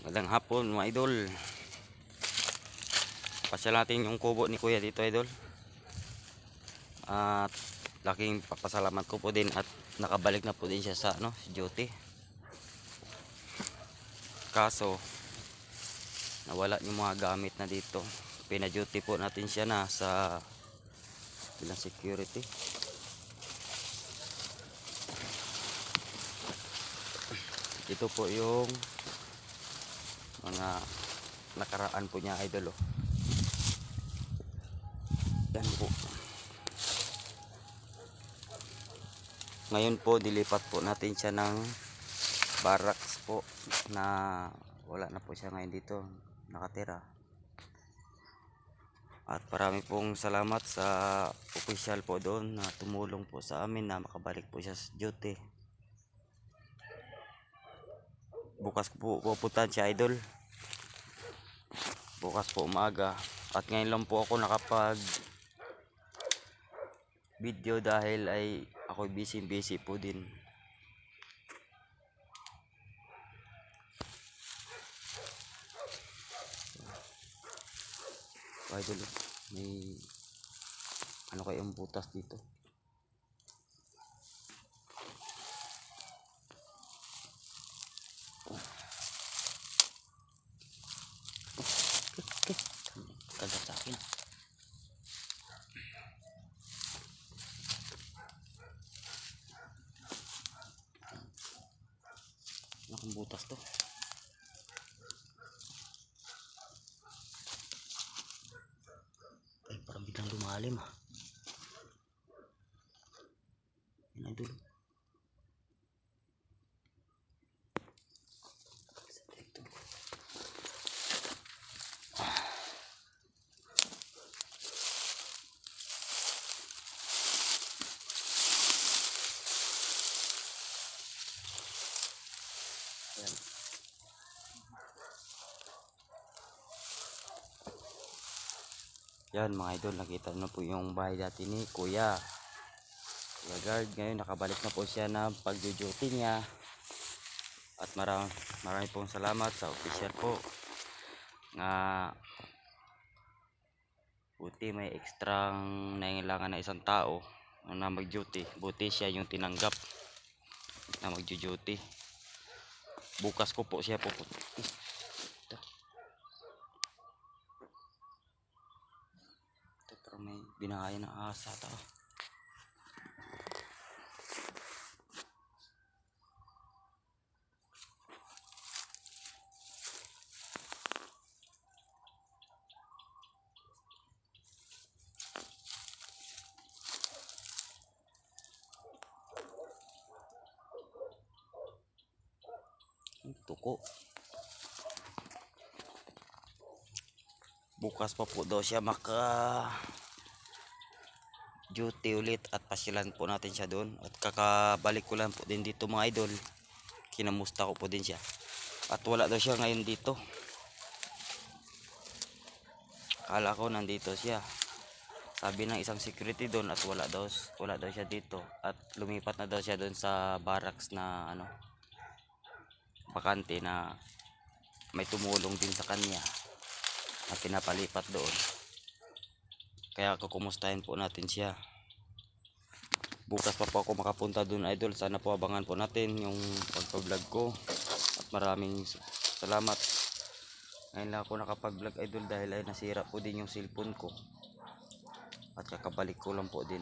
Magandang hapon mga idol. Pasyal natin yung kubo ni Kuya dito idol. At laking papasalamat ko po din at nakabalik na po din siya sa ano, duty. Kaso nawala yung mga gamit na dito. Pina-duty po natin siya na sa bilang security. Ito po yung mga nakaraan po niya idol oh. Yan po. Ngayon po dilipat po natin siya ng barracks po na wala na po siya ngayon dito nakatira. At marami pong salamat sa official po doon na tumulong po sa amin na makabalik po siya sa duty. Bukas po pupuntahan siya idol. Bukas po umaga. At ngayon lang po ako nakapag video dahil ay ako busy busy po din. Idol, may ano kayong butas dito? Kagat sa akin. Ano kung butas to? Ay, parang biglang lumalim ah. Yan ay dulo. Yan mga idol, nakita na po yung bahay dati ni Kuya. Kuya Guard, ngayon nakabalik na po siya ng pagjo-duty niya. At marami, marami pong salamat sa official po. Nga buti may ekstrang nangailangan na isang tao na mag-duty. Buti siya yung tinanggap na mag-duty. Bukas ko po siya pupunta. Ito. Ito binahaya ng asa. Ang Tuko. Bukas pa po daw siya maka duty ulit at pasyalan po natin siya doon. At kakabalik ko lang po din dito mga idol. Kinamusta ko po din siya. At wala daw siya ngayon dito. Akala ko nandito siya. Sabi ng isang security doon at wala daw wala daw siya dito. At lumipat na daw siya doon sa barracks na ano bakante na may tumulong din sa kanya na pinapalipat doon kaya kukumustahin po natin siya. Bukas pa po ako makapunta doon idol. Sana po abangan po natin yung pagpa-vlog ko. At maraming salamat. Ngayon lang ako nakapag-vlog idol dahil ay nasira po din yung cellphone ko. At kakabalik ko lang po din.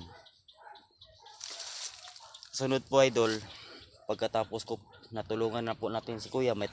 Sunod po idol. Pagkatapos ko natulungan na po natin si kuya. May